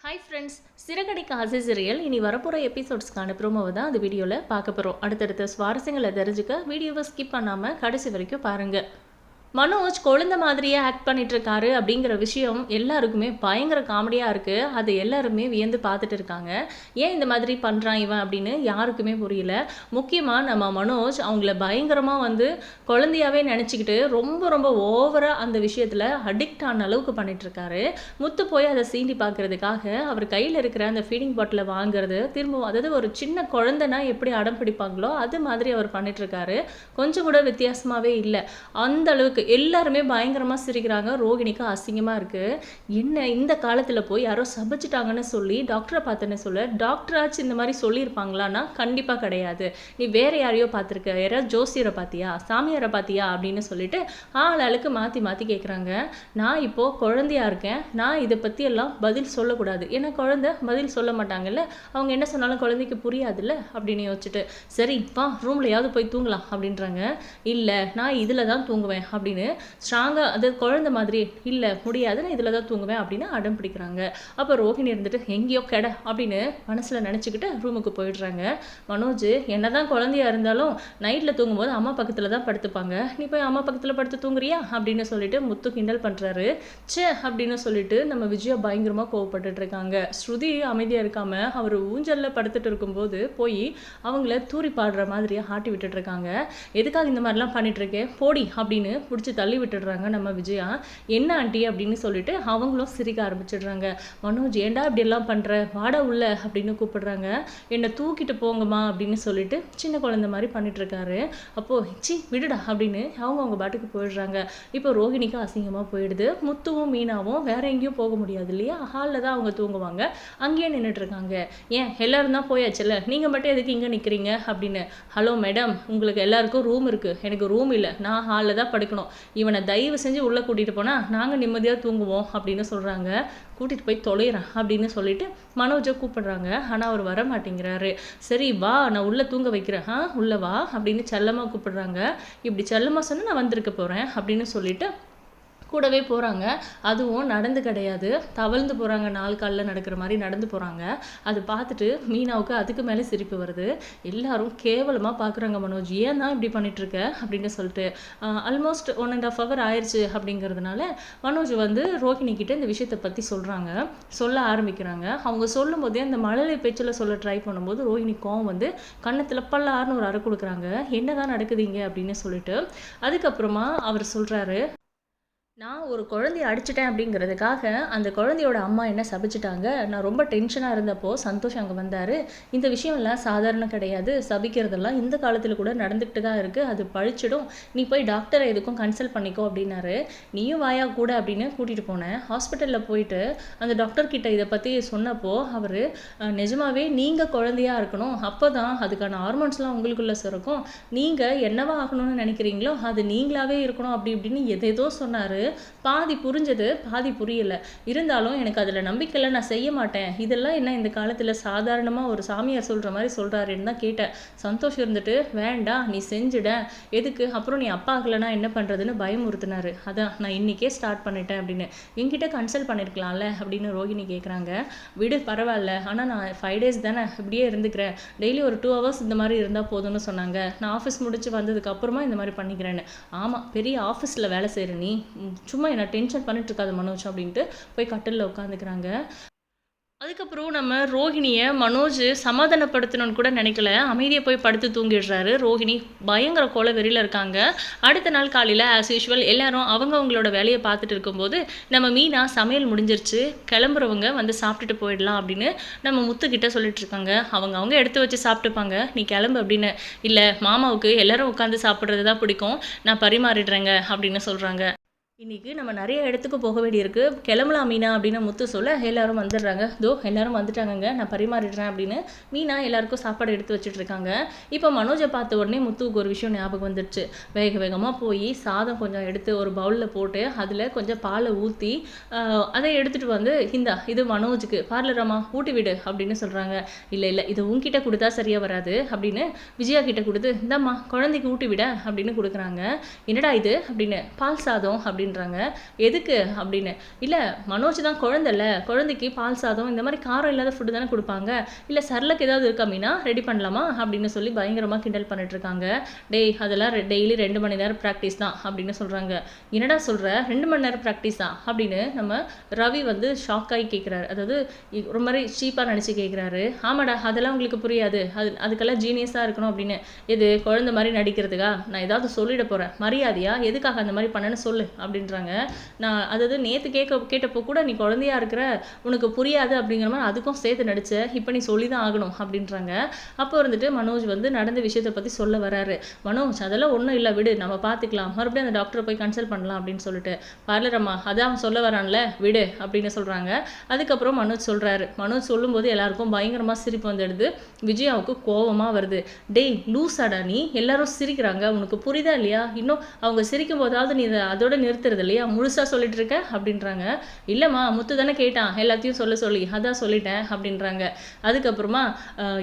Hi friends சிறகடி காசி serial இனி வரப்போகிற எபிசோட்ஸ்க்கான ப்ரோமோவை தான் அந்த வீடியோவில் பார்க்க போகிறோம் அடுத்தடுத்த சுவாரஸ்யங்களை தெரிஞ்சுக்க வீடியோவை ஸ்கிப் பண்ணாமல் கடைசி வரைக்கும் பாருங்கள் மனோஜ் குழந்த மாதிரியே ஆக்ட் பண்ணிட்டு இருக்காரு அப்படிங்கிற விஷயம் எல்லாருக்குமே பயங்கர காமெடியாக இருக்குது அது எல்லாருமே வியந்து பார்த்துட்டு இருக்காங்க. ஏன் இந்த மாதிரி பண்ணுறான் இவன் அப்படின்னு யாருக்குமே புரியல. முக்கியமாக நம்ம மனோஜ் அவங்கள பயங்கரமாக வந்து குழந்தையாவே நினச்சிக்கிட்டு ரொம்ப ரொம்ப ஓவராக அந்த விஷயத்தில் அடிக்ட் ஆன அளவுக்கு பண்ணிட்டு இருக்காரு முத்து போய் அதை சீண்டி பார்க்கறதுக்காக அவர் கையில் இருக்கிற அந்த ஃபீடிங் பாட்டிலை வாங்குறது திரும்பவும் அதாவது ஒரு சின்ன குழந்தைனா எப்படி அடம் பிடிப்பாங்களோ அது மாதிரி அவர் பண்ணிட்டு இருக்காரு கொஞ்சம் கூட வித்தியாசமாகவே இல்லை. அந்த அளவுக்கு எல்லாருமே பயங்கரமாக சிரிக்கிறாங்க. ரோகிணிக்கு அசிங்கமாக இருக்குது என்ன இந்த காலத்தில் போய் யாரோ சபிச்சிட்டாங்கன்னு சொல்லி டாக்டரை பார்த்தேன்னு சொல்ல டாக்டராச்சும் இந்த மாதிரி சொல்லியிருப்பாங்களான்னா கண்டிப்பாக கிடையாது. நீ வேறு யாரையோ பார்த்துருக்க. யாராவது ஜோசியரை பார்த்தியா? சாமியாரை பார்த்தியா? அப்படின்னு சொல்லிட்டு ஆள் ஆளுக்கு மாற்றி மாற்றி கேட்குறாங்க நான் இப்போது குழந்தையா இருக்கேன். நான் இதை பற்றி எல்லாம் பதில் சொல்லக்கூடாது. ஏன்னா குழந்தை பதில் சொல்ல மாட்டாங்கல்ல. அவங்க என்ன சொன்னாலும் குழந்தைக்கு புரியாதுல்ல அப்படின்னு யோசிச்சுட்டு சரி வா ரூம்லையாவது போய் தூங்கலாம் அப்படின்றாங்க. இல்லை நான் இதில் தான் தூங்குவேன் அப்படி அப்படின்னு ஸ்ட்ராங்காக அது குழந்தை மாதிரி இல்லை முடியாது நான் இதில் தான் தூங்குவேன் அப்படின்னு அடம் பிடிக்கிறாங்க. அப்போ ரோஹிணி இருந்துட்டு எங்கேயோ கெட அப்படின்னு மனசில் நினச்சிக்கிட்டு ரூமுக்கு போயிடுறாங்க. மனோஜ் என்னதான் குழந்தையா இருந்தாலும் நைட்டில் தூங்கும்போது அம்மா பக்கத்தில் தான் படுத்துப்பாங்க. நீ போய் அம்மா பக்கத்தில் படுத்து தூங்குறியா? அப்படின்னு சொல்லிட்டு முத்து கிண்டல் பண்ணுறாரு ச்சே அப்படின்னு சொல்லிட்டு நம்ம விஜயா பயங்கரமாக கோவப்பட்டுட்டு இருக்காங்க. ஸ்ருதி அமைதியாக இருக்காம அவர் ஊஞ்சலில் படுத்துட்டு இருக்கும்போது போய் அவங்கள தூரி பாடுற மாதிரியே ஆட்டி விட்டுட்டு இருக்காங்க. எதுக்காக இந்த மாதிரிலாம் பண்ணிட்டு இருக்கேன் போடி அப்படின்னு பிடிச்சி தள்ளி விட்டுடுறாங்க நம்ம விஜயா. என்ன ஆண்டி அப்படின்னு சொல்லிட்டு அவங்களும் சிரிக்க ஆரம்பிச்சிடுறாங்க. மனோஜ் ஏன்டா இப்படி எல்லாம் பண்ற? வாடா உள்ள அப்படின்னு கூப்பிடுறாங்க. என்னை தூக்கிட்டு போங்கம்மா அப்படின்னு சொல்லிட்டு சின்ன குழந்தை மாதிரி பண்ணிட்டுருக்காரு. அப்போது சி விடுடா அப்படின்னு அவங்க அவங்க பாட்டுக்கு போயிடுறாங்க. இப்போ ரோஹிணிக்கு அசிங்கமாக போயிடுது. முத்துவும் மீனாவும் வேற எங்கேயும் போக முடியாது இல்லையா? ஹாலில் தான் அவங்க தூங்குவாங்க. அங்கேயே நின்றுட்டுருக்காங்க ஏன் எல்லோரும் தான் போயாச்சுல்ல? நீங்கள் மட்டும் எதுக்கு இங்கே நிற்கிறீங்க அப்படின்னு. ஹலோ மேடம் உங்களுக்கு எல்லாருக்கும் ரூம் இருக்குது எனக்கு ரூம் இல்லை. நான் ஹாலில் தான் படுக்கணும். இவனை தயவு செஞ்சு உள்ளே கூட்டிகிட்டு போனால் நாங்கள் நிம்மதியாக தூங்குவோம் அப்படின்னு சொல்கிறாங்க கூட்டிகிட்டு போய் தொலைகிறான் அப்படின்னு சொல்லிட்டு மனோஜை கூப்பிடுறாங்க. ஆனால் அவர் வர மாட்டேங்கிறாரு. சரி வா நான் உள்ளே தூங்க வைக்கிறேன். ஆ உள்ளே வா அப்படின்னு செல்லமாக கூப்பிடுறாங்க. இப்படி செல்லமாக சொன்னால் நான் வந்திருக்க போகிறேன் அப்படின்னு சொல்லிட்டு கூடவே போகிறாங்க அதுவும் நடந்து கிடையாது. தவழ்ந்து போகிறாங்க நாலு காலில் நடக்கிற மாதிரி நடந்து போகிறாங்க அது பார்த்துட்டு மீனாவுக்கு அதுக்கு மேலே சிரிப்பு வருது. எல்லாரும் கேவலமாக பார்க்குறாங்க மனோஜ். ஏன் தான் இப்படி பண்ணிகிட்ருக்க அப்படின்னு சொல்லிட்டு. Almost one and half hour ஆயிடுச்சு அப்படிங்கிறதுனால மனோஜ் வந்து ரோஹிணி கிட்ட இந்த விஷயத்தை பற்றி சொல்கிறாங்க சொல்ல ஆரம்பிக்கிறாங்க. அவங்க சொல்லும் போதே அந்த மழலை பேச்சில் சொல்ல ட்ரை பண்ணும்போது ரோஹிணி கோவம் வந்து கன்னத்தில் பல்லாருன்னு ஒரு அறை கொடுக்குறாங்க. என்னதான் நடக்குதுங்க அப்படின்னு சொல்லிட்டு. அதுக்கப்புறமா அவர் சொல்கிறாரு நான் ஒரு குழந்தைய அடிச்சிட்டேன் அப்படிங்கிறதுக்காக அந்த குழந்தையோட அம்மா என்ன சபிச்சிட்டாங்க? நான் ரொம்ப டென்ஷனாக இருந்தப்போ சந்தோஷ் அங்கே வந்தார். இந்த விஷயம்லாம் சாதாரணம் கிடையாது. சபிக்கிறதெல்லாம் இந்த காலத்தில் கூட நடந்துக்கிட்டு தான் இருக்குது அது பழிச்சிடும். நீ போய் டாக்டரை எதுக்கும் கன்சல்ட் பண்ணிக்கோ அப்படின்னாரு. நீயும் வாயா கூட அப்படின்னு கூட்டிகிட்டு போனேன். ஹாஸ்பிட்டலில் போயிட்டு அந்த டாக்டர்கிட்ட இதை பற்றி சொன்னப்போ அவர் நிஜமாவே நீங்கள் குழந்தையாக இருக்கணும். அப்போ தான் அதுக்கான ஹார்மோன்ஸ்லாம் உங்களுக்குள்ளே சுரக்கும். நீங்கள் என்னவா ஆகணும்னு நினைக்கிறீங்களோ அது நீங்களாவே இருக்கணும். அப்படி இப்படின்னு எதேதோ சொன்னார். பாதி புரிஞ்சது பாதி புரியல. இருந்தாலும் எனக்கு அதில் நம்பிக்கையில் நான் செய்ய மாட்டேன். இதெல்லாம் என்ன இந்த காலத்தில் சாதாரணமாக ஒரு சாமியார் சொல்கிற மாதிரி சொல்கிறாருன்னு தான் கேட்டேன். சந்தோஷம் இருந்துட்டு வேண்டாம் நீ செஞ்சுட. எதுக்கு? அப்புறம் நீ அப்பா ஆகலைன்னா என்ன பண்ணுறதுன்னு பயமுறுத்தினாரு அதான் நான் இன்றைக்கே ஸ்டார்ட் பண்ணிட்டேன் அப்படின்னு. என்கிட்ட கன்சல்ட் பண்ணியிருக்கலாம்ல அப்படின்னு ரோஹிணி கேட்குறாங்க விடு பரவாயில்ல. ஆனால் நான் ஃபைவ் டேஸ் தானே இப்படியே இருந்துக்கிறேன். டெய்லி ஒரு டூ ஹவர்ஸ் இந்த மாதிரி இருந்தால் போதும்னு சொன்னாங்க. நான் ஆஃபீஸ் முடிச்சு வந்ததுக்கு அப்புறமா இந்த மாதிரி பண்ணிக்கிறேன்னு. ஆமாம் பெரிய ஆஃபீஸில் வேலை செய்கிற நீ. சும்மா என்ன டென்ஷன் பண்ணிட்டு இருக்காது மனோஜ் அப்படின்ட்டு போய் கட்டிலில் உட்காந்துக்கிறாங்க. அதுக்கப்புறம் நம்ம ரோஹிணியை மனோஜ் சமாதானப்படுத்தணும்னு கூட நினைக்கல. அமைதியை போய் படுத்து தூங்கிடுறாரு. ரோஹிணி பயங்கர கோல வெறியில் இருக்காங்க. அடுத்த நாள் காலையில் ஆஸ் யூஷுவல் எல்லாரும் அவங்க அவங்களோட வேலையை பார்த்துட்டு இருக்கும்போது நம்ம மீனா சமையல் முடிஞ்சிருச்சு. கிளம்புறவங்க வந்து சாப்பிட்டுட்டு போயிடலாம் அப்படின்னு நம்ம முத்துக்கிட்ட சொல்லிட்டு இருக்காங்க. அவங்க அவங்க எடுத்து வச்சு சாப்பிட்டுப்பாங்க. நீ கிளம்பு அப்படின்னு. இல்லை மாமாவுக்கு எல்லாரும் உட்காந்து சாப்பிட்றது தான் பிடிக்கும். நான் பரிமாறிடுறேங்க அப்படின்னு சொல்கிறாங்க இன்னைக்கு நம்ம நிறைய இடத்துக்கு போக வேண்டியிருக்கு. கிளம்பலாம் மீனா அப்படின்னு முத்து சொல்ல எல்லாரும் வந்துடுறாங்க. தோ எல்லாரும் வந்துட்டாங்கங்க. நான் பரிமாறிடுறேன் அப்படின்னு மீனா எல்லாருக்கும் சாப்பாடு எடுத்து வச்சுட்டு இருக்காங்க. இப்போ மனோஜை பார்த்த உடனே முத்துவுக்கு ஒரு விஷயம் ஞாபகம் வந்துடுச்சு. வேக வேகமாக போய் சாதம் கொஞ்சம் எடுத்து ஒரு பவுலில் போட்டு அதில் கொஞ்சம் பாலை ஊற்றி அதை எடுத்துகிட்டு வந்து இந்தா இது மனோஜுக்கு. பார்லராமா ஊட்டி விடு அப்படின்னு சொல்கிறாங்க இல்லை இல்லை இது உங்ககிட்ட கொடுத்தா சரியாக வராது அப்படின்னு விஜயா கிட்ட கொடுத்து இந்தாம்மா குழந்தைக்கு ஊட்டி விட அப்படின்னு கொடுக்குறாங்க. என்னடா இது? அப்படின்னு பால் சாதம் அப்படின்னு அப்படின்றாங்க. எதுக்கு அப்படின்னு. இல்லை மனோஜ் தான் குழந்தைல குழந்தைக்கு பால் சாதம் இந்த மாதிரி காரம் இல்லாத ஃபுட்டு தானே கொடுப்பாங்க. இல்லை சரலுக்கு ஏதாவது இருக்கு அப்படின்னா ரெடி பண்ணலாமா? அப்படின்னு சொல்லி பயங்கரமாக கிண்டல் பண்ணிட்டு இருக்காங்க. டேய் அதெல்லாம் டெய்லி ரெண்டு மணி நேரம் ப்ராக்டிஸ் தான் அப்படின்னு சொல்கிறாங்க என்னடா சொல்கிற ரெண்டு மணி நேரம் ப்ராக்டிஸ் தான் அப்படின்னு நம்ம ரவி வந்து ஷாக் ஆகி கேட்குறாரு அதாவது ஒரு மாதிரி சீப்பாக நினச்சி கேட்குறாரு ஆமாடா அதெல்லாம் உங்களுக்கு புரியாது. அது அதுக்கெல்லாம் ஜீனியஸாக இருக்கணும் அப்படின்னு. எது குழந்தை மாதிரி நடிக்கிறதுக்கா? நான் ஏதாவது சொல்லிட போகிறேன் மரியாதையா? எதுக்காக அந்த மாதிரி பண்ணேன்னு சொல்லு அப்படின்றாங்க. நான் அதாவது நேற்று கேட்க கேட்டப்போ கூட நீ குழந்தையா இருக்கிற உனக்கு புரியாது அப்படிங்கிற மாதிரி அதுக்கும் சேர்த்து நடிச்ச இப்போ நீ சொல்லி தான் ஆகணும் அப்படின்றாங்க. அப்போ இருந்துட்டு மனோஜ் வந்து நடந்த விஷயத்தை பற்றி சொல்ல வராரு. மனோஜ் அதெல்லாம் ஒன்றும் இல்லை விடு. நம்ம பார்த்துக்கலாம் மறுபடியும் அந்த டாக்டரை போய் கன்சல்ட் பண்ணலாம் அப்படின்னு சொல்லிட்டு. பார்லரம்மா அதான் அவன் சொல்ல வரான்ல. விடு அப்படின்னு சொல்கிறாங்க அதுக்கப்புறம் மனோஜ் சொல்கிறாரு மனோஜ் சொல்லும்போது எல்லாருக்கும் பயங்கரமாக சிரிப்பு வந்துடுது. விஜயாவுக்கு கோபமாக வருது. டேய் லூசாடா நீ. எல்லாரும் சிரிக்கிறாங்க. உனக்கு புரியுதா இல்லையா? இன்னும் அவங்க சிரிக்கும் போதாவது நீ அதோட அதோட நிறுத்துறது இல்லையா? முழுசாக சொல்லிட்டு இருக்க? அப்படின்றாங்க. இல்லைம்மா முத்து தானே கேட்டான். எல்லாத்தையும் சொல்ல சொல்லி. அதான் சொல்லிட்டேன் அப்படின்றாங்க. அதுக்கப்புறமா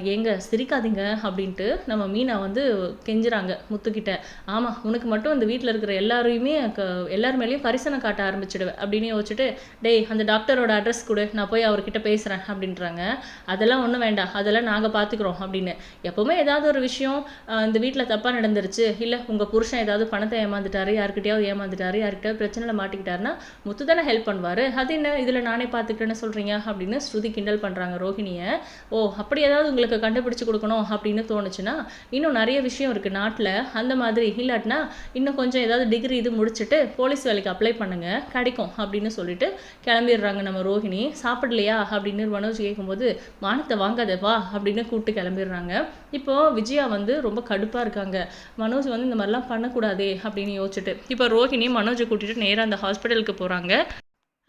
எங்க ஏங்க சிரிக்காதீங்க அப்படின்ட்டு நம்ம மீனா வந்து கெஞ்சுறாங்க முத்துக்கிட்ட. ஆமாம் உனக்கு மட்டும் இந்த வீட்டில் இருக்கிற எல்லாரையுமே க- எல்லார் மேலேயும் கரிசனை காட்ட ஆரம்பிச்சிடுவேன் அப்படின்னு யோசிச்சுட்டு டேய் அந்த டாக்டரோட அட்ரஸ் கொடு. நான் போய் அவர்கிட்ட பேசுகிறேன் அப்படின்றாங்க. அதெல்லாம் ஒன்றும் வேண்டாம். அதெல்லாம் நாங்கள் பார்த்துக்குறோம் அப்படின்னு. எப்போவுமே ஏதாவது ஒரு விஷயம் இந்த வீட்டில் தப்பாக நடந்துருச்சு. இல்லை உங்கள் புருஷன் ஏதாவது பணத்தை ஏமாந்துட்டாரு யார்கிட்டயாவது ஏமாந்துட்டாரு ஏதாவது பிரச்சனையில் மாட்டிக்கிட்டாருன்னா முத்து தானே ஹெல்ப் பண்ணுவார். அது என்ன இதில் நானே பார்த்துக்கிட்டேன்னு சொல்கிறீங்க அப்படின்னு ஸ்ருதி கிண்டல் பண்ணுறாங்க ரோஹிணியை. ஓ அப்படி ஏதாவது உங்களுக்கு கண்டுபிடிச்சு கொடுக்கணும் அப்படின்னு தோணுச்சுன்னா இன்னும் நிறைய விஷயம் இருக்குது நாட்டில். அந்த மாதிரி இல்லாட்டினா இன்னும் கொஞ்சம் ஏதாவது டிகிரி இது முடிச்சுட்டு போலீஸ் வேலைக்கு அப்ளை பண்ணுங்க. கிடைக்கும் அப்படின்னு சொல்லிட்டு கிளம்பிடுறாங்க நம்ம ரோஹிணி. சாப்பிடலையா? அப்படின்னு மனோஜ் கேட்கும்போது மானத்தை வாங்காதவா அப்படின்னு கூப்பிட்டு கிளம்பிடுறாங்க. இப்போது விஜயா வந்து ரொம்ப கடுப்பாக இருக்காங்க. மனோஜ் வந்து இந்த மாதிரிலாம் பண்ணக்கூடாதே அப்படின்னு யோசிச்சுட்டு. இப்போ ரோஹிணி மனோஜை கூட்டிகிட்டு நேராக அந்த ஹாஸ்பிட்டலுக்கு போகிறாங்க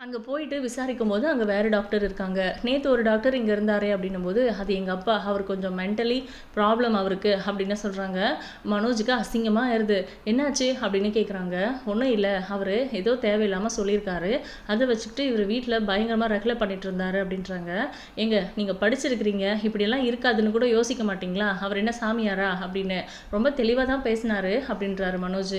அங்கே போயிட்டு விசாரிக்கும் போது அங்கே வேறு டாக்டர் இருக்காங்க. நேற்று ஒரு டாக்டர் இங்கே இருந்தாரே அப்படின்னும் போது அது எங்கள் அப்பா அவர் கொஞ்சம் மென்டலி ப்ராப்ளம் அவருக்கு அப்படின்னு சொல்கிறாங்க மனோஜுக்கு அசிங்கமாக இருது என்னாச்சு அப்படின்னு கேட்குறாங்க ஒன்றும் இல்லை. அவர் ஏதோ தேவையில்லாமல் சொல்லியிருக்காரு. அதை வச்சுக்கிட்டு இவர் வீட்டில் பயங்கரமாக ரெகுலர் பண்ணிட்டு இருந்தாரு அப்படின்றாங்க. எங்க நீங்கள் படிச்சிருக்கிறீங்க. இப்படியெல்லாம் இருக்காதுன்னு கூட யோசிக்க மாட்டீங்களா? அவர் என்ன சாமியாரா அப்படின்னு ரொம்ப தெளிவாக தான் பேசினாரு அப்படின்றாரு மனோஜ்.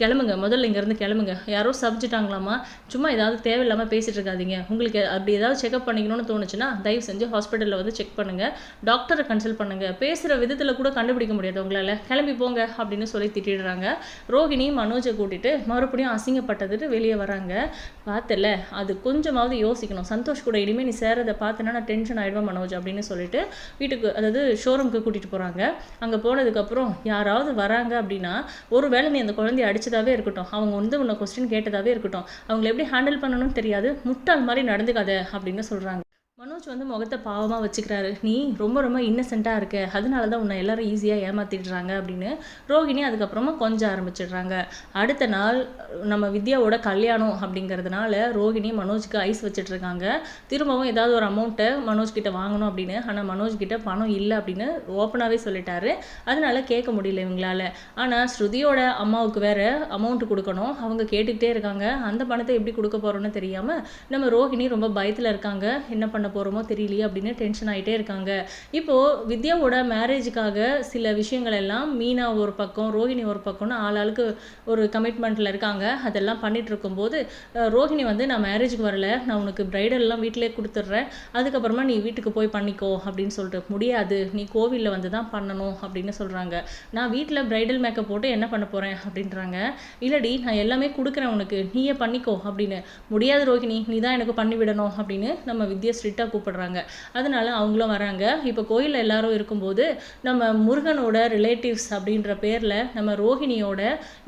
கிளம்புங்க முதல்ல இங்கேருந்து கிளம்புங்க. யாரோ சபிச்சிட்டாங்களாமா? சும்மா ஏதாவது தேவையில்லாமல் பேசிகிட்டு இருக்காதீங்க உங்களுக்கு அப்படி ஏதாவது செக்அப் பண்ணிக்கணும்னு தோணுச்சுன்னா தயவு செஞ்சு ஹாஸ்பிட்டலில் வந்து செக் பண்ணுங்கள் டாக்டரை கன்சல்ட் பண்ணுங்கள் பேசுகிற விதத்தில் கூட கண்டுபிடிக்க முடியாது உங்களால். கிளம்பி போங்க அப்படின்னு சொல்லி திட்டிடுறாங்க. ரோகிணி மனோஜை கூட்டிட்டு மறுபடியும் அசிங்கப்பட்டதுட்டு வெளியே வராங்க. பார்த்தல அது கொஞ்சமாவது யோசிக்கணும். சந்தோஷ் கூட இனிமேல் நீ சேரதை பார்த்தேன்னா நான் டென்ஷன் ஆகிடுவேன் மனோஜ் அப்படின்னு சொல்லிட்டு வீட்டுக்கு அதாவது ஷோரூமுக்கு கூட்டிகிட்டு போகிறாங்க அங்கே போனதுக்கப்புறம் யாராவது வராங்க அப்படின்னா ஒருவேளை நீ அந்த குழந்தைய அடிச்சதாவே இருக்கட்டும். அவங்க வந்து உன்னை கொஸ்டின் கேட்டதாவே இருக்கட்டும். அவங்கள எப்படி ஹேண்டில் பண்ணணும்னு தெரியாது. முட்டாள் மாதிரி நடந்துக்காத அப்படின்னு சொல்கிறாங்க மனோஜ் வந்து முகத்தை பாவமாக வச்சுக்கிறாரு. நீ ரொம்ப ரொம்ப இன்னசென்ட்டாக இருக்க. அதனால தான் உன்னை எல்லாரும் ஈஸியாக ஏமாத்திடுறாங்க அப்படின்னு ரோகிணி அதுக்கப்புறமா கொஞ்சம் ஆரம்பிச்சிடுறாங்க. அடுத்த நாள் நம்ம வித்யாவோட கல்யாணம் அப்படிங்கிறதுனால ரோகிணி மனோஜ்க்கு ஐஸ் வச்சிட்ருக்காங்க. திரும்பவும் ஏதாவது ஒரு அமௌண்ட்டை மனோஜ் கிட்ட வாங்கணும் அப்படின்னு. ஆனால் மனோஜ் கிட்ட பணம் இல்லை அப்படின்னு ஓப்பனாகவே சொல்லிட்டாரு. அதனால கேட்க முடியல இவங்களால. ஆனால் ஸ்ருதியோட அம்மாவுக்கு வேற அமௌண்ட் கொடுக்கணும். அவங்க கேட்டுக்கிட்டே இருக்காங்க. அந்த பணத்தை எப்படி கொடுக்க போகிறோன்னு தெரியாமல் நம்ம ரோஹிணி ரொம்ப பயத்தில் இருக்காங்க. என்ன பண்ண போகிறோம் போகிறோமோ தெரியலையே அப்படின்னு டென்ஷன் ஆகிட்டே இருக்காங்க. இப்போது வித்யாவோட மேரேஜுக்காக சில விஷயங்கள் எல்லாம் மீனா ஒரு பக்கம் ரோஹிணி ஒரு பக்கம்னு ஆளாளுக்கு ஒரு கமிட்மெண்ட்டில் இருக்காங்க. அதெல்லாம் பண்ணிட்டு இருக்கும்போது ரோஹிணி வந்து நான் மேரேஜுக்கு வரல. நான் உனக்கு ப்ரைடல்லாம் வீட்டிலே கொடுத்துட்றேன். அதுக்கப்புறமா நீ வீட்டுக்கு போய் பண்ணிக்கோ அப்படின்னு சொல்லிட்டு முடியாது. நீ கோவிலில் வந்து தான் பண்ணணும் அப்படின்னு சொல்கிறாங்க நான் வீட்டில் பிரைடல் மேக்கப் போட்டு என்ன பண்ண போகிறேன் அப்படின்றாங்க. இல்லடி நான் எல்லாமே கொடுக்குறேன் உனக்கு. நீயே பண்ணிக்கோ அப்படின்னு. முடியாது ரோஹிணி. நீ தான் எனக்கு பண்ணிவிடணும் அப்படின்னு நம்ம வித்யா ஸ்ட்ரிக்டாக கூப்பிடுறாங்க. அதனால அவங்களும் வராங்க. இப்போ கோயிலில் எல்லாரும் இருக்கும்போது நம்ம முருகனோட ரிலேட்டிவ்ஸ் அப்படின்ற பேரில் நம்ம ரோஹிணியோட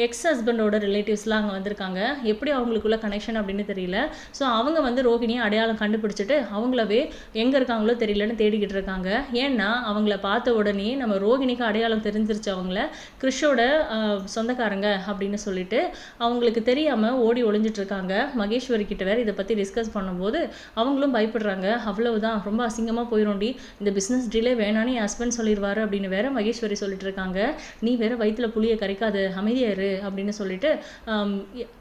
எக்ஸ் ஹஸ்பண்டோட ரிலேட்டிவ்ஸ்லாம் அங்கே வந்திருக்காங்க. எப்படி அவங்களுக்குள்ள கனெக்ஷன் அப்படின்னு தெரியல. ஸோ அவங்க வந்து ரோஹிணியை அடையாளம் கண்டுபிடிச்சிட்டு அவங்களவே எங்கே இருக்காங்களோ தெரியலன்னு தேடிக்கிட்டு இருக்காங்க. ஏன்னா அவங்கள பார்த்த உடனே நம்ம ரோஹிணிக்கு அடையாளம் தெரிஞ்சிருச்சு அவங்கள. கிறிஷோட சொந்தக்காரங்க அப்படின்னு சொல்லிட்டு அவங்களுக்கு தெரியாமல் ஓடி ஒளிஞ்சிட்டு இருக்காங்க. மகேஸ்வரி கிட்ட வேற இதை பற்றி டிஸ்கஸ் பண்ணும்போது அவங்களும் பயப்படுறாங்க. அவ்வளவுதான். ரொம்ப அசிங்கமாக போயிடும்டி இந்த பிஸ்னஸ் டீலே வேணான்னு என் ஹஸ்பண்ட் சொல்லிடுவாரு அப்படின்னு வேற மகேஸ்வரி சொல்லிட்டு இருக்காங்க. நீ வேற வயிற்றுல புளியை கரைக்காது அமைதியாரு அப்படின்னு சொல்லிட்டு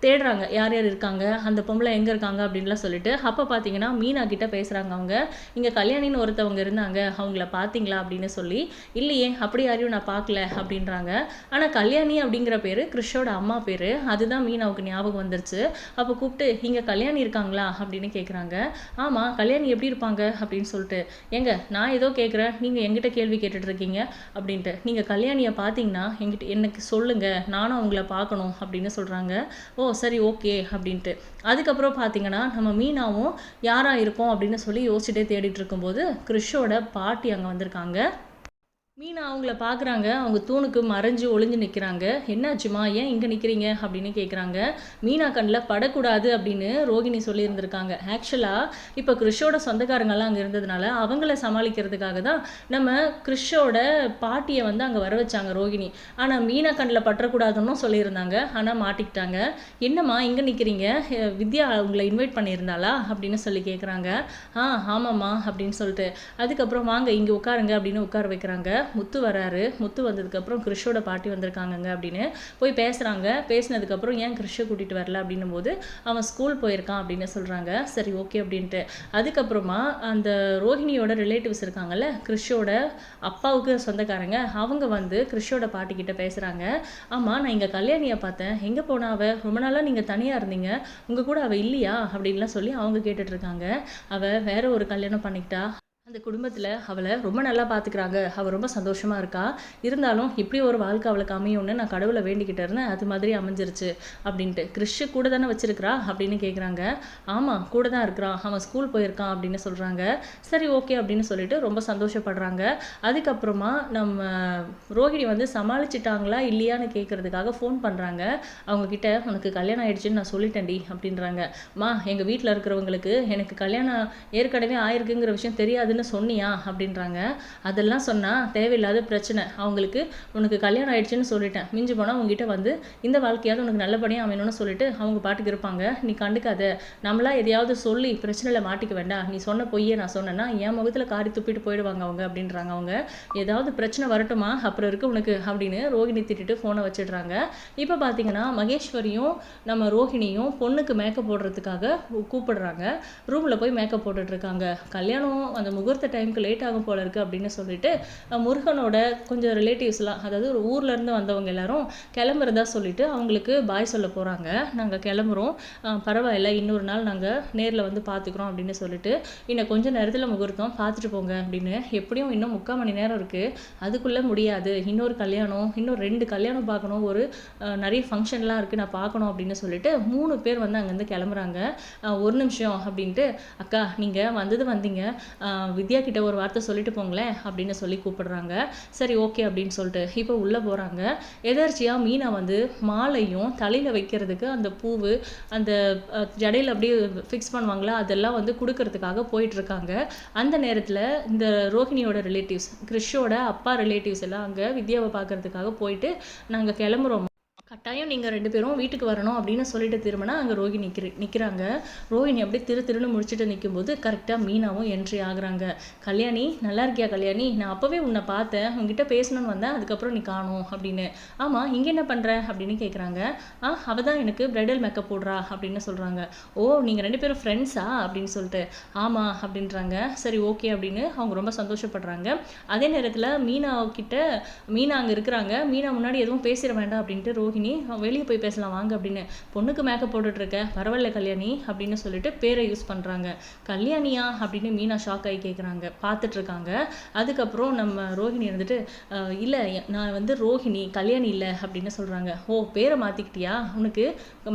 தேடுறாங்க. யார் யார் இருக்காங்க? அந்த பொம்பளை எங்கே இருக்காங்க? அப்படின்லாம் சொல்லிட்டு அப்போ பார்த்தீங்கன்னா மீனா கிட்ட பேசுகிறாங்க அவங்க. இங்கே கல்யாணின்னு ஒருத்தவங்க இருந்தாங்க. அவங்கள பார்த்தீங்களா அப்படின்னு சொல்லி இல்லையே அப்படி யாரையும் நான் பார்க்கல அப்படின்றாங்க. ஆனால் கல்யாணி அப்படிங்கிற பேர் கிறிஷோட அம்மா பேர். அதுதான் மீனாவுக்கு ஞாபகம் வந்துருச்சு. அப்போ கூப்பிட்டு இங்கே கல்யாணி இருக்காங்களா? அப்படின்னு கேட்குறாங்க ஆமாம் கல்யாணி எப்படி இருப்பாங்க? அப்படின்னு சொல்லிட்டு. எங்க நான் ஏதோ கேட்குறேன் நீங்கள் எங்கிட்ட கேள்வி கேட்டுட்ருக்கீங்க அப்படின்ட்டு. நீங்கள் கல்யாணியை பார்த்தீங்கன்னா எங்கிட்ட எனக்கு சொல்லுங்கள் நானும் அவங்கள பார்க்கணும் அப்படின்னு சொல்கிறாங்க ஓ சரி ஓகே அப்படின்ட்டு. அதுக்கப்புறம் பார்த்தீங்கன்னா நம்ம மீனாவும் யாராக இருக்கோம் அப்படின்னு சொல்லி யோசிச்சுட்டே தேடிட்டு இருக்கும்போது கிறிஷோட பாட்டி அங்கே வந்திருக்காங்க. மீனா அவங்கள பார்க்குறாங்க அவங்க தூணுக்கு மறைஞ்சு ஒளிஞ்சு நிற்கிறாங்க என்னாச்சுமா ஏன் இங்கே நிற்கிறீங்க அப்படின்னு கேட்குறாங்க மீனா கண்ணில் படக்கூடாது அப்படின்னு ரோகிணி சொல்லியிருந்திருக்காங்க. ஆக்சுவலாக இப்போ கிறிஷோட சொந்தக்காரங்கெல்லாம் அங்கே இருந்ததுனால அவங்கள சமாளிக்கிறதுக்காக தான் நம்ம கிறிஷோட பாட்டியை வந்து அங்கே வர வச்சாங்க ரோகிணி. ஆனால் மீனா கண்ணில் பற்றக்கூடாதுன்னு சொல்லியிருந்தாங்க. ஆனால் மாட்டிக்கிட்டாங்க. என்னம்மா இங்கே நிற்கிறீங்க வித்யா அவங்கள இன்வைட் பண்ணியிருந்தாளா? அப்படின்னு சொல்லி கேட்குறாங்க ஆ ஆமாம்மா அப்படின்னு சொல்லிட்டு. அதுக்கப்புறம் வாங்க இங்கே உட்காருங்க அப்படின்னு உட்கார வைக்கிறாங்க. முத்து வராரு. முத்து வந்ததுக்கப்புறம் கிறிஷோட பாட்டி வந்திருக்காங்கங்க அப்படின்னு போய் பேசுகிறாங்க பேசினதுக்கப்புறம் ஏன் கிறிஷை கூட்டிகிட்டு வரல அப்படின்னும் போது அவன் ஸ்கூல் போயிருக்கான் அப்படின்னு சொல்கிறாங்க சரி ஓகே அப்படின்ட்டு. அதுக்கப்புறமா அந்த ரோஹிணியோட ரிலேட்டிவ்ஸ் இருக்காங்கல்ல கிறிஷோட அப்பாவுக்கு சொந்தக்காரங்க அவங்க வந்து கிறிஷோட பாட்டிக்கிட்ட பேசுகிறாங்க ஆமாம் நான் இங்கே கல்யாணியை பார்த்தேன். எங்கே போனா அவள் ரொம்ப நாளாக நீங்கள் தனியாக இருந்தீங்க. உங்கள் கூட அவள் இல்லையா? அப்படின்லாம் சொல்லி அவங்க கேட்டுட்ருக்காங்க அவள் வேற ஒரு கல்யாணம் பண்ணிக்கிட்டா. அந்த குடும்பத்தில் அவளை ரொம்ப நல்லா பார்த்துக்கிறாங்க அவள் ரொம்ப சந்தோஷமாக இருக்கா. இருந்தாலும் இப்படி ஒரு வாழ்க்கை அவளுக்கு அமையும்னு நான் கடவுளை வேண்டிக்கிட்டு இருந்தேன். அது மாதிரி அமைஞ்சிருச்சு அப்படின்ட்டு. கிறிஷு கூட தானே வச்சிருக்கிறா அப்படின்னு கேட்குறாங்க ஆமாம் கூட தான் இருக்கிறான். அவன் ஸ்கூல் போயிருக்கான் அப்படின்னு சொல்கிறாங்க சரி ஓகே அப்படின்னு சொல்லிட்டு ரொம்ப சந்தோஷப்படுறாங்க. அதுக்கப்புறமா நம்ம ரோஹிணி வந்து சமாளிச்சிட்டாங்களா இல்லையான்னு கேட்குறதுக்காக ஃபோன் பண்ணுறாங்க அவங்கக்கிட்ட உனக்கு கல்யாணம் ஆயிடுச்சுன்னு நான் சொல்லிட்டேன்டி அப்படின்றாங்க. மா எங்கள் வீட்டில் இருக்கிறவங்களுக்கு எனக்கு கல்யாணம் ஏற்கனவே ஆயிருக்குங்கிற விஷயம் தெரியாதுன்னு சொன்னியா அப்படின்றாங்க. அதெல்லாம் சொன்னால் தேவையில்லாத பிரச்சனை. அவங்களுக்கு உனக்கு கல்யாணம் ஆயிடுச்சுன்னு சொல்லிட்டேன். மிஞ்சி போனால் உங்ககிட்ட வந்து இந்த வாழ்க்கையாவது உனக்கு நல்லபடியாக அமையணும்னு சொல்லிட்டு அவங்க பாட்டுக்கு இருப்பாங்க. நீ கண்டுக்காத. நம்மளா எதையாவது சொல்லி பிரச்சனையில் மாட்டிக்க வேண்டாம். நீ சொன்ன பொய்யே நான் சொன்னேன்னா என் முகத்தில் காரி துப்பிட்டு போயிடுவாங்க அவங்க அப்படின்றாங்க அவங்க. ஏதாவது பிரச்சனை வரட்டுமா? அப்புறம் இருக்கு உனக்கு அப்படின்னு ரோகிணி திட்டிட்டு ஃபோனை வச்சிடுறாங்க. இப்போ பார்த்தீங்கன்னா மகேஸ்வரியும் நம்ம ரோஹிணியும் பொண்ணுக்கு மேக்கப் போடுறதுக்காக கூப்பிடுறாங்க. ரூமில் போய் மேக்கப் போட்டுட்டு இருக்காங்க. கல்யாணம் அந்த முகூர்த்த டைமுக்கு லேட் ஆகும் போல இருக்குது அப்படின்னு சொல்லிட்டு முருகனோட கொஞ்சம் ரிலேட்டிவ்ஸ்லாம் அதாவது ஒரு ஊர்லேருந்து வந்தவங்க எல்லாரும் கிளம்புறதா சொல்லிட்டு அவங்களுக்கு பாய் சொல்ல போகிறாங்க நாங்கள் கிளம்புறோம். பரவாயில்ல இன்னொரு நாள் நாங்கள் நேரில் வந்து பார்த்துக்குறோம் அப்படின்னு சொல்லிட்டு இன்னும் கொஞ்சம் நேரத்தில் முகூர்த்தம் பார்த்துட்டு போங்க அப்படின்னு. எப்படியும் இன்னும் முக்கால் மணி நேரம் இருக்குது அதுக்குள்ளே முடியாது. இன்னொரு கல்யாணம் இன்னும் ரெண்டு கல்யாணம் பார்க்கணும். ஒரு நிறைய ஃபங்க்ஷன்லாம் இருக்குது நான் பார்க்கணும் அப்படின்னு சொல்லிட்டு மூணு பேர் வந்து அங்கேருந்து கிளம்புறாங்க. ஒரு நிமிஷம் அப்படின்ட்டு அக்கா நீங்கள் வந்தது வந்தீங்க. வித்யா கிட்ட ஒரு வார்த்தை சொல்லிட்டு போங்களேன் அப்படின்னு சொல்லி கூப்பிடுறாங்க. சரி ஓகே அப்படின்னு சொல்லிட்டு இப்போ உள்ளே போகிறாங்க எதர்ச்சியாக மீனா வந்து மாலையும் தலையில் வைக்கிறதுக்கு அந்த பூவு அந்த ஜடையில் அப்படியே ஃபிக்ஸ் பண்ணுவாங்களா? அதெல்லாம் வந்து கொடுக்கறதுக்காக போயிட்டுருக்காங்க. அந்த நேரத்தில் இந்த ரோஹிணியோட ரிலேட்டிவ்ஸ் கிறிஷோட அப்பா ரிலேட்டிவ்ஸ் எல்லாம் அங்கே வித்யாவை பார்க்கறதுக்காக போயிட்டு நாங்கள் கிளம்புறோம். கட்டாயம் நீங்கள் ரெண்டு பேரும் வீட்டுக்கு வரணும் அப்படின்னு சொல்லிட்டு திரும்பினா அங்கே ரோகி நிற்கிற நிற்கிறாங்க ரோஹிணி அப்படியே திரு திருன்னு முடிச்சுட்டு நிற்கும்போது கரெக்டாக மீனாவும் என்ட்ரி ஆகுறாங்க. கல்யாணி நல்லா இருக்கியா கல்யாணி? நான் அப்போவே உன்னை பார்த்தேன். உங்ககிட்ட பேசணும்னு வந்தேன். அதுக்கப்புறம் நீ காணோம் அப்படின்னு. ஆமாம் இங்கே என்ன பண்ணுற அப்படின்னு கேட்குறாங்க ஆ அவள் தான் எனக்கு பிரைடல் மேக்கப் போடுறா அப்படின்னு சொல்கிறாங்க ஓ நீங்கள் ரெண்டு பேரும் ஃப்ரெண்ட்ஸா அப்படின்னு சொல்லிட்டு. ஆமாம் அப்படின்றாங்க. சரி ஓகே அப்படின்னு அவங்க ரொம்ப சந்தோஷப்படுறாங்க. அதே நேரத்தில் மீனா கிட்ட மீனா அங்கே இருக்கிறாங்க. மீனா முன்னாடி எதுவும் பேசிட வேண்டாம் அப்படின்ட்டு ரோஹிணி வெளியே போய் பேசலாம் வாங்க அப்படின்னு பொண்ணுக்கு மேக்கப் போட்டுட்ருக்க பரவாயில்ல கல்யாணி அப்படின்னு சொல்லிட்டு பேரை யூஸ் பண்ணுறாங்க கல்யாணியா? அப்படின்னு மீனா ஷாக் ஆகி கேட்குறாங்க பார்த்துட்ருக்காங்க அதுக்கப்புறம் நம்ம ரோஹிணி இருந்துட்டு இல்லை நான் வந்து ரோஹிணி கல்யாணி இல்லை அப்படின்னு சொல்கிறாங்க ஓ பேரை மாற்றிக்கிட்டியா உனக்கு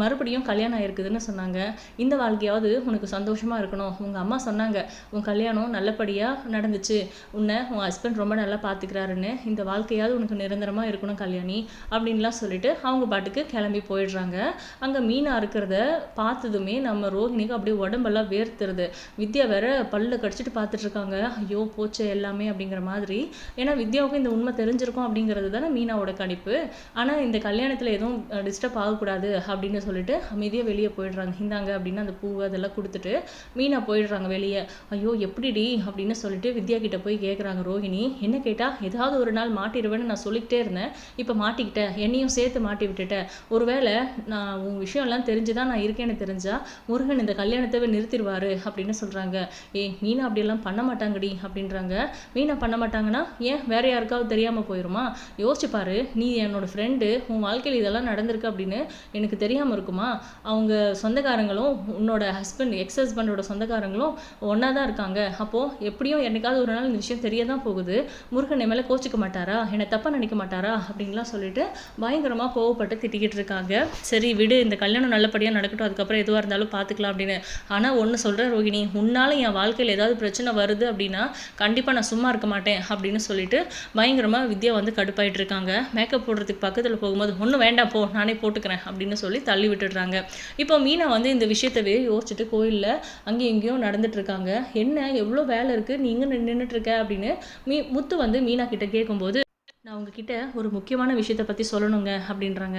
மறுபடியும் கல்யாணம் ஆயிருக்குதுன்னு சொன்னாங்க. இந்த வாழ்க்கையாவது உனக்கு சந்தோஷமாக இருக்கணும். உங்கள் அம்மா சொன்னாங்க உன் கல்யாணம் நல்லபடியாக நடந்துச்சு. உன்னை உன் ஹஸ்பண்ட் ரொம்ப நல்லா பார்த்துக்கிறாருன்னு இந்த வாழ்க்கையாவது உனக்கு நிரந்தரமாக இருக்கணும் கல்யாணி அப்படின்லாம் சொல்லிட்டு அவங்க அவங்க பாட்டுக்கு கிளம்பி போயிடுறாங்க. அங்கே மீனா இருக்கிறத பார்த்ததுமே நம்ம ரோஹிணிக்கு அப்படியே உடம்பெல்லாம் வேர்த்துருது. வித்யா வேற பல்ல கடிச்சிட்டு பார்த்துட்டு இருக்காங்க ஐயோ போச்சே எல்லாமே அப்படிங்கிற மாதிரி. ஏன்னா வித்யாவுக்கும் இந்த உண்மை தெரிஞ்சிருக்கும் அப்படிங்கிறது தானே மீனாவோட கணிப்பு. ஆனால் இந்த கல்யாணத்தில் எதுவும் டிஸ்டர்ப் ஆகக்கூடாது அப்படின்னு சொல்லிட்டு அமைதியாக வெளியே போயிடுறாங்க. இந்தாங்க அப்படின்னு அந்த பூவை அதெல்லாம் கொடுத்துட்டு மீனா போயிடுறாங்க வெளியே. ஐயோ எப்படிடி அப்படின்னு சொல்லிட்டு வித்யா கிட்ட போய் கேட்குறாங்க ரோஹிணி. என்ன கேட்டால் ஏதாவது ஒரு நாள் மாட்டிடுவேன்னு நான் சொல்லிக்கிட்டே இருந்தேன். இப்போ மாட்டிக்கிட்டேன் என்னையும் சேர்த்து மாட்டி விட்டுட்டேன். ஒருவேளை நான் உன் விஷயம்லாம் தெரிஞ்சு தான் நான் இருக்கேன்னு தெரிஞ்சா முருகன் இந்த கல்யாணத்தை நிறுத்திடுவாரு அப்படின்னு சொல்றாங்க. ஏய் மீனா அப்படியெல்லாம் பண்ண மாட்டாங்கடி அப்படின்றாங்க. மீனா பண்ண மாட்டாங்கன்னா ஏன் வேற யாருக்காவது தெரியாமல் போயிருமா? யோசிச்சு பாரு நீ என்னோட ஃப்ரெண்டு உன் வாழ்க்கையில் இதெல்லாம் நடந்திருக்கு அப்படின்னு எனக்கு தெரியாமல் இருக்குமா? அவங்க சொந்தக்காரங்களும் உன்னோட ஹஸ்பண்ட் எக்ஸ் ஹஸ்பண்டோட சொந்தக்காரங்களும் ஒன்றா தான் இருக்காங்க. அப்போது எப்படியும் என்னைக்காவது ஒரு நாள் இந்த விஷயம் தெரிய தான் போகுது. முருகன் என் மேலே கோச்சிக்க மாட்டாரா? என்னை தப்பாக நினைக்க மாட்டாரா? அப்படின்லாம் சொல்லிட்டு பயங்கரமாக கோவப்பட்டு திட்டிக்கிட்டு இருக்காங்க. சரி விடு இந்த கல்யாணம் நல்லபடியாக நடக்கட்டும் அதுக்கப்புறம் எதுவாக இருந்தாலும் பார்த்துக்கலாம் அப்படின்னு. ஆனால் ஒன்று சொல்கிறேன் ரோகிணி உன்னால் என் வாழ்க்கையில் ஏதாவது பிரச்சனை வருது அப்படின்னா கண்டிப்பாக நான் சும்மா இருக்க மாட்டேன் அப்படின்னு சொல்லிட்டு பயங்கரமாக வித்யா வந்து கடுப்பாயிட்டு இருக்காங்க. மேக்கப் போடுறதுக்கு பக்கத்தில் போகும்போது ஒன்றும் வேண்டாம் போ நானே போட்டுக்கிறேன் அப்படின்னு சொல்லி தள்ளி விட்டுடுறாங்க. இப்போ மீனா வந்து இந்த விஷயத்தவே யோசிச்சுட்டு கோயிலில் அங்கேயும் இங்கேயும் நடந்துட்டு இருக்காங்க. என்ன எவ்வளோ வேலை இருக்குது நீங்கள் நின்றுட்டு இருக்க? அப்படின்னு மீ முத்து வந்து மீனா கிட்ட கேட்கும்போது நான் உங்ககிட்ட ஒரு முக்கியமான விஷயத்தை பற்றி சொல்லணுங்க அப்படின்றாங்க.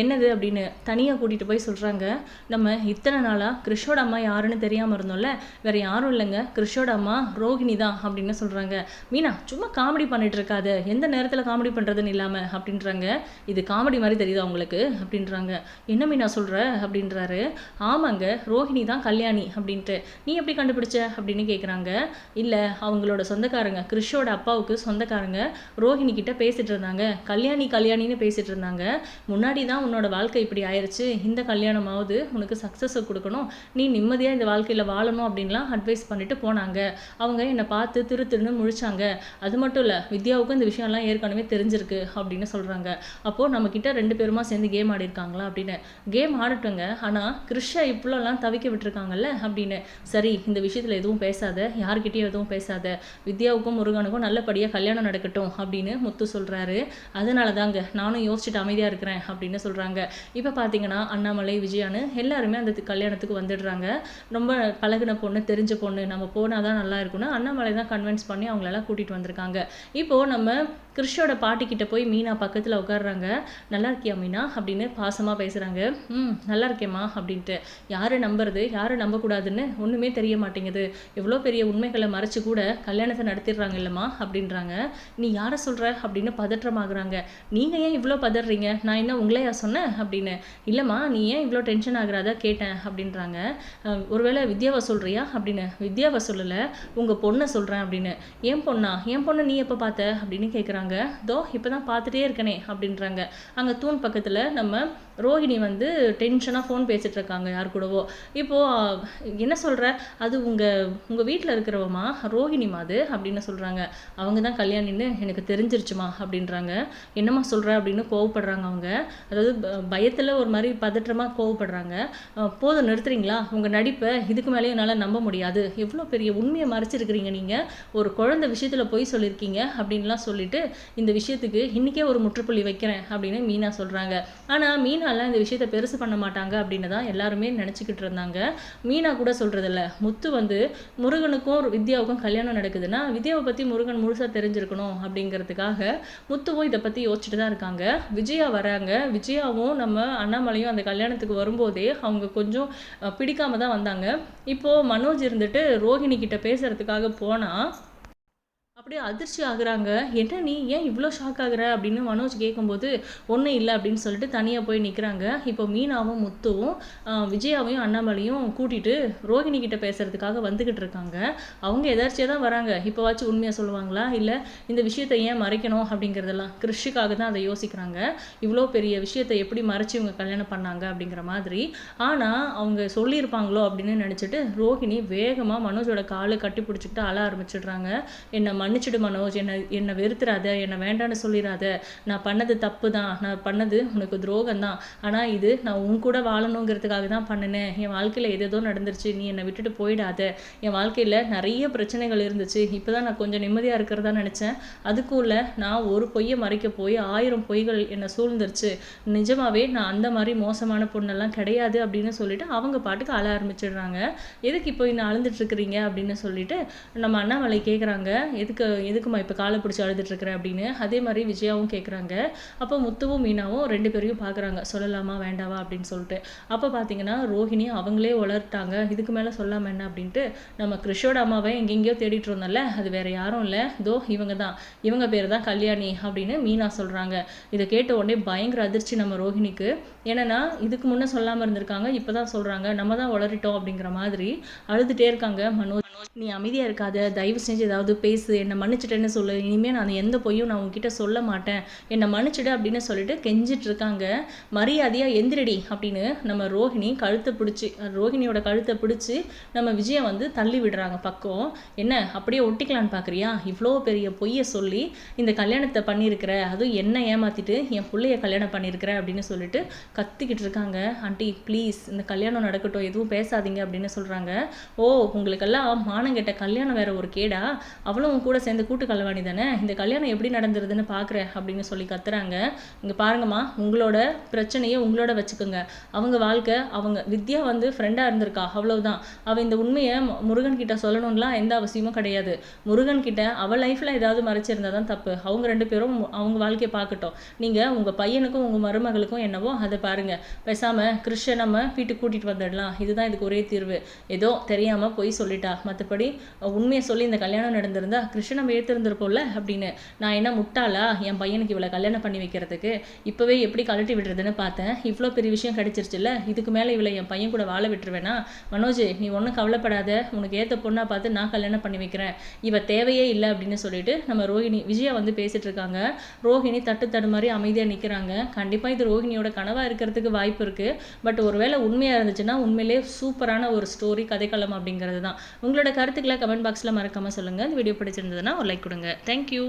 என்னது அப்படின்னு தனியாக கூட்டிகிட்டு போய் சொல்கிறாங்க நம்ம இத்தனை நாளாக கிறிஷோட அம்மா யாருன்னு தெரியாமல் இருந்தோம்ல? வேறு யாரும் இல்லைங்க. கிறிஷோட அம்மா ரோகிணி தான் அப்படின்னு சொல்கிறாங்க மீனா சும்மா காமெடி பண்ணிட்டு இருக்காது. எந்த நேரத்தில் காமெடி பண்ணுறதுன்னு இல்லாமல் அப்படின்றாங்க. இது காமெடி மாதிரி தெரியுது அவங்களுக்கு அப்படின்றாங்க. என்ன மீனா சொல்கிற அப்படின்றாரு. ஆமாங்க ரோஹிணி தான் கல்யாணி அப்படின்ட்டு. நீ எப்படி கண்டுபிடிச்ச? அப்படின்னு கேட்குறாங்க இல்லை அவங்களோட சொந்தக்காரங்க கிறிஷோட அப்பாவுக்கு சொந்தக்காரங்க ரோஹிணி கிட்ட பேசிட்டு இருந்தாங்க கல்யாணி கல்யாணின்னு பேசிட்டு இருந்தாங்க முன்னாடி தான் உன்னோட வாழ்க்கை இப்படி ஆயிருச்சு. இந்த கல்யாணமாவது உனக்கு சக்ஸஸை கொடுக்கணும். நீ நிம்மதியாக இந்த வாழ்க்கையில் வாழணும் அப்படின்லாம் அட்வைஸ் பண்ணிட்டு போனாங்க. அவங்க என்னை பார்த்து திரு திருன்னு முழிச்சாங்க. அது மட்டும் இல்லை வித்யாவுக்கும் இந்த விஷயம்லாம் ஏற்கனவே தெரிஞ்சிருக்கு அப்படின்னு சொல்கிறாங்க அப்போது நம்மக்கிட்ட ரெண்டு பேருமா சேர்ந்து கேம் ஆடிருக்காங்களா அப்படின்னு. கேம் ஆடட்டுங்க. ஆனால் கிருஷ்ணா இப்படிலாம் தவிக்க விட்டுருக்காங்கல்ல அப்படின்னு. சரி இந்த விஷயத்தில் எதுவும் பேசாத. யார்கிட்டயும் எதுவும் பேசாத. வித்யாவுக்கும் முருகனுக்கும் நல்லபடியாக கல்யாணம் நடக்கட்டும் அப்படின்னு முத்து சொல்கிறாரு அதனால தாங்க நானும் யோசிச்சுட்டு அமைதியாக இருக்கிறேன் அப்படின்னு சொல்கிறாங்க இப்போ பார்த்தீங்கன்னா அண்ணாமலை விஜயான்னு எல்லாருமே அந்த கல்யாணத்துக்கு வந்துடுறாங்க. ரொம்ப பழகுன பொண்ணு தெரிஞ்ச பொண்ணு. நம்ம போனால் தான் நல்லா இருக்கும்னு அண்ணாமலை தான் கன்வின்ஸ் பண்ணி அவங்களெல்லாம் கூட்டிகிட்டு வந்திருக்காங்க. இப்போது நம்ம கிறிஷோட பாட்டிக்கிட்ட போய் மீனா பக்கத்தில் உட்காடுறாங்க நல்லா இருக்கியா மீனா? அப்படின்னு பாசமாக பேசுகிறாங்க ம் நல்லா இருக்கேம்மா அப்படின்ட்டு. யாரை நம்புறது? யாரை நம்பக்கூடாதுன்னு ஒன்றுமே தெரிய மாட்டேங்குது. எவ்வளோ பெரிய உண்மைகளை மறைச்சு கூட கல்யாணத்தை நடத்திடுறாங்க இல்லைம்மா அப்படின்றாங்க. நீ யாரை சொல்கிற அப்படின்னு பதற்றமாகறாங்க. நீங்கள் ஏன் இவ்வளோ பதறீங்க? நான் என்ன உங்களையா சொன்னேன்? அப்படின்னு. இல்லைம்மா நீ ஏன் இவ்வளோ டென்ஷன் ஆகுறதா? கேட்டேன் அப்படின்றாங்க. ஒருவேளை வித்யாவை சொல்கிறியா அப்படின்னு. வித்யாவை சொல்லலை உங்கள் பொண்ணை சொல்கிறேன் அப்படின்னு. ஏன் பொண்ணா? என் பொண்ணை நீ எப்போ பார்த்த? அப்படின்னு கேட்குறாங்க தோ இப்போ தான் பார்த்துட்டே இருக்கனே அப்படின்றாங்க. அங்கே தூண் பக்கத்தில் நம்ம ரோஹிணி வந்து டென்ஷனாக ஃபோன் பேசிகிட்டு இருக்காங்க யார் கூடவோ. இப்போது என்ன சொல்கிற அது உங்கள் உங்கள் வீட்டில் இருக்கிறவமா ரோஹிணிமா அது அப்படின்னு சொல்கிறாங்க அவங்க தான் கல்யாணின்னு எனக்கு தெரிஞ்சிருச்சுமா அப்படின்றாங்க. என்னம்மா சொல்கிற அப்படின்னு கோவப்படுறாங்க அவங்க. அதாவது பயத்தில் ஒரு மாதிரி பதற்றமாக கோவப்படுறாங்க. போதும் நிறுத்துறீங்களா? உங்கள் நடிப்பை இதுக்கு மேலேயும் என்னால் நம்ப முடியாது. எவ்வளோ பெரிய உண்மையை மறைச்சிருக்கிறீங்க நீங்கள் ஒரு குழந்தை விஷயத்தில் போய் சொல்லியிருக்கீங்க அப்படின்லாம் சொல்லிட்டு இந்த விஷயத்துக்கு இன்றைக்கே ஒரு முற்றுப்புள்ளி வைக்கிறேன் அப்படின்னு மீனா சொல்கிறாங்க ஆனால் மீனாலாம் இந்த விஷயத்தை பெருசு பண்ண மாட்டாங்க அப்படின்னு தான் எல்லாருமே நினச்சிக்கிட்டு இருந்தாங்க. மீனா கூட சொல்கிறதில்ல முத்து வந்து முருகனுக்கும் வித்யாவுக்கும் கல்யாணம் நடக்குதுன்னா வித்யாவை பற்றி முருகன் முழுசாக தெரிஞ்சிருக்கணும் அப்படிங்கிறதுக்காக முத்துவும் இதை பற்றி யோசிச்சுட்டு தான் இருக்காங்க. விஜயா வராங்க. விஜயாவும் நம்ம அண்ணாமலையும் அந்த கல்யாணத்துக்கு வரும்போதே அவங்க கொஞ்சம் அஹ், பிடிக்காம தான் வந்தாங்க. இப்போது மனோஜ் இருந்துட்டு ரோஹிணி கிட்ட பேசுறதுக்காக போனால் அப்படியே அதிர்ச்சி ஆகுறாங்க. என்ன நீ? ஏன் இவ்வளோ ஷாக் ஆகுற? அப்படின்னு மனோஜ் கேட்கும்போது ஒன்றும் இல்லை அப்படின்னு சொல்லிட்டு தனியாக போய் நிற்கிறாங்க இப்போ மீனாவும் முத்துவும் விஜயாவையும் அண்ணாமலையும் கூட்டிகிட்டு ரோஹிணி கிட்ட பேசுறதுக்காக வந்துக்கிட்டு இருக்காங்க. அவங்க எதாச்சியாக தான் வராங்க. இப்போவாச்சும் உண்மையாக சொல்லுவாங்களா? இல்லை இந்த விஷயத்தை ஏன் மறைக்கணும்? அப்படிங்கிறதெல்லாம் கிருஷிக்காக தான் அதை யோசிக்கிறாங்க. இவ்வளோ பெரிய விஷயத்தை எப்படி மறைச்சு இவங்க கல்யாணம் பண்ணாங்க? அப்படிங்கிற மாதிரி. ஆனால் அவங்க சொல்லியிருப்பாங்களோ அப்படின்னு நினச்சிட்டு ரோஹிணி வேகமாக மனோஜோட காலை கட்டி பிடிச்சிக்கிட்டு அழ ஆரம்பிச்சிடுறாங்க. என்னை மன்னிச்சு மன்னிச்சிடு மனோஜ் என்னை என்னை வெறுத்துறாத என்னை வேண்டான்னு சொல்லிடாத நான் பண்ணது தப்பு தான் நான் பண்ணது உனக்கு துரோகம் தான் ஆனால் இது நான் உன் கூட வாழணுங்கிறதுக்காக தான் பண்ணினேன். என் வாழ்க்கையில் எதேதோ நடந்துருச்சு. நீ என்னை விட்டுட்டு போயிடாத. என் வாழ்க்கையில் நிறைய பிரச்சனைகள் இருந்துச்சு. இப்போ தான் நான் கொஞ்சம் நிம்மதியாக இருக்கிறதா நினச்சேன். அதுக்குள்ள நான் ஒரு பொய்யை மறைக்க போய் ஆயிரம் பொய்கள் என்னை சூழ்ந்துருச்சு. நிஜமாவே நான் அந்த மாதிரி மோசமான பொண்ணெல்லாம் கிடையாது அப்படின்னு சொல்லிட்டு அவங்க பாட்டுக்கு அழ ஆரம்பிச்சிடுறாங்க. எதுக்கு இப்போ இன்னும் அழுந்துட்டு இருக்கிறீங்க அப்படின்னு சொல்லிட்டு நம்ம அண்ணாமலை கேட்குறாங்க எதுக்கு எதுக்குமா இப்போ காலை பிடிச்சி அழுதுட்டுருக்குற அப்படின்னு அதே மாதிரி விஜயாவும் கேட்குறாங்க அப்போ முத்துவும் மீனாவும் ரெண்டு பேரையும் பார்க்குறாங்க சொல்லலாமா வேண்டாவா அப்படின்னு சொல்லிட்டு. அப்போ பார்த்தீங்கன்னா ரோஹிணி அவங்களே வளர்ட்டாங்க இதுக்கு மேலே சொல்லாமல் என்ன அப்படின்ட்டு நம்ம கிருஷோட அம்மாவை எங்கெங்கேயோ தேடிட்டு இருந்தோம்ல அது வேற யாரும் இல்லை. தோ இவங்க தான் இவங்க பேர் தான் கல்யாணி அப்படின்னு மீனா சொல்கிறாங்க இதை கேட்ட உடனே பயங்கர அதிர்ச்சி நம்ம ரோஹிணிக்கு. ஏன்னா இதுக்கு முன்னே சொல்லாமல் இருந்திருக்காங்க இப்போ தான் சொல்கிறாங்க நம்ம தான் வளரிட்டோம் அப்படிங்கிற மாதிரி அழுதுகிட்டே இருக்காங்க மனோஜ். நீ அமைதியாக இருக்காத தயவு செஞ்சு ஏதாவது பேசு என்ன மன்னிச்சிட்டேன்னு சொல்லு. இனிமேல் நான் எந்த பொய்யும் நான் உங்ககிட்ட சொல்ல மாட்டேன். என்னை மன்னிச்சிடு அப்படின்னு சொல்லிட்டு கெஞ்சிட்டு இருக்காங்க மரியாதையாக எந்திரடி அப்படின்னு நம்ம ரோஹிணி கழுத்தை பிடிச்சி ரோஹிணியோட கழுத்தை பிடிச்சி நம்ம விஜயம் வந்து தள்ளி விடுறாங்க பக்கம். என்ன அப்படியே ஒட்டிக்கலான்னு பார்க்குறியா இவ்வளோ பெரிய பொய்யை சொல்லி இந்த கல்யாணத்தை பண்ணியிருக்கிற அதுவும் என்ன ஏமாற்றிட்டு என் பிள்ளைய கல்யாணம் பண்ணியிருக்கிற அப்படின்னு சொல்லிட்டு கத்திக்கிட்டு இருக்காங்க ஆண்டி ப்ளீஸ் இந்த கல்யாணம் நடக்கட்டும் எதுவும் பேசாதீங்க அப்படின்னு சொல்கிறாங்க ஓ உங்களுக்கெல்லாம் மானங்கெட்ட கல்யாணம் வேற ஒரு கேடா? அவளும் கூட சேர்ந்து கூட்டு கலவாணி தானே? இந்த கல்யாணம் எப்படி நடந்துருதுன்னு பார்க்குறேன் அப்படின்னு சொல்லி கத்துறாங்க. இங்கே பாருங்கம்மா உங்களோட பிரச்சனையை உங்களோட வச்சுக்கோங்க. அவங்க வாழ்க்கை அவங்க வித்யா வந்து ஃப்ரெண்டாக இருந்திருக்கா? அவ்வளவுதான். அவள் இந்த உண்மையை முருகன் கிட்ட சொல்லணும்லாம் எந்த அவசியமும் கிடையாது. முருகன் கிட்ட அவள் லைஃப்பில் ஏதாவது மறைச்சிருந்தா தான் தப்பு. அவங்க ரெண்டு பேரும் அவங்க வாழ்க்கையை பார்க்கட்டும். நீங்கள் உங்கள் பையனுக்கும் உங்கள் மருமகளுக்கும் என்னவோ அதை பாருங்க. பேசாமல் கிருஷ்ண நம்ம வீட்டுக்கு கூட்டிகிட்டு வந்துடலாம். இதுதான் இதுக்கு ஒரே தீர்வு. ஏதோ தெரியாமல் போய் சொல்லிட்டா. மற்றபடி உண்மையை சொல்லி இந்த கல்யாணம் நடந்திருந்தா கிருஷ்ண நம்ம ஏற்றிருந்திருக்கோம்ல அப்படின்னு. நான் என்ன முட்டாளா? என் பையனுக்கு இவ்வளோ கல்யாணம் பண்ணி வைக்கிறதுக்கு. இப்போவே எப்படி கழட்டி விடுறதுன்னு பார்த்தேன். இவ்வளோ பெரிய விஷயம் கிடச்சிருச்சுல்ல? இதுக்கு மேலே இவளை என் பையன் கூட வாழ விட்டுருவேனா? மனோஜ் நீ ஒன்றும் கவலைப்படாத. உனக்கு ஏற்ற பொண்ணாக பார்த்து நான் கல்யாணம் பண்ணி வைக்கிறேன். இவ தேவையே இல்லை அப்படின்னு சொல்லிட்டு நம்ம ரோஹிணி விஜயா வந்து பேசிட்டு இருக்காங்க. ரோஹிணி தட்டு தடு மாதிரி அமைதியாக நிற்கிறாங்க கண்டிப்பாக இது ரோஹிணியோட கனவாக இருக்கிறதுக்கு வாய்ப்பு இருக்குது பட் ஒருவேளை உண்மையாக இருந்துச்சுன்னா உண்மையிலே சூப்பரான ஒரு ஸ்டோரி கதைக்களம் அப்படிங்கிறது தான் உங்களோட கருத்துக்களை கமெண்ட் பாக்ஸில் மறக்காமல் சொல்லுங்கள் இந்த வீடியோ இருந்ததுன்னா ஒரு லைக் கொடுங்க. தேங்க்யூ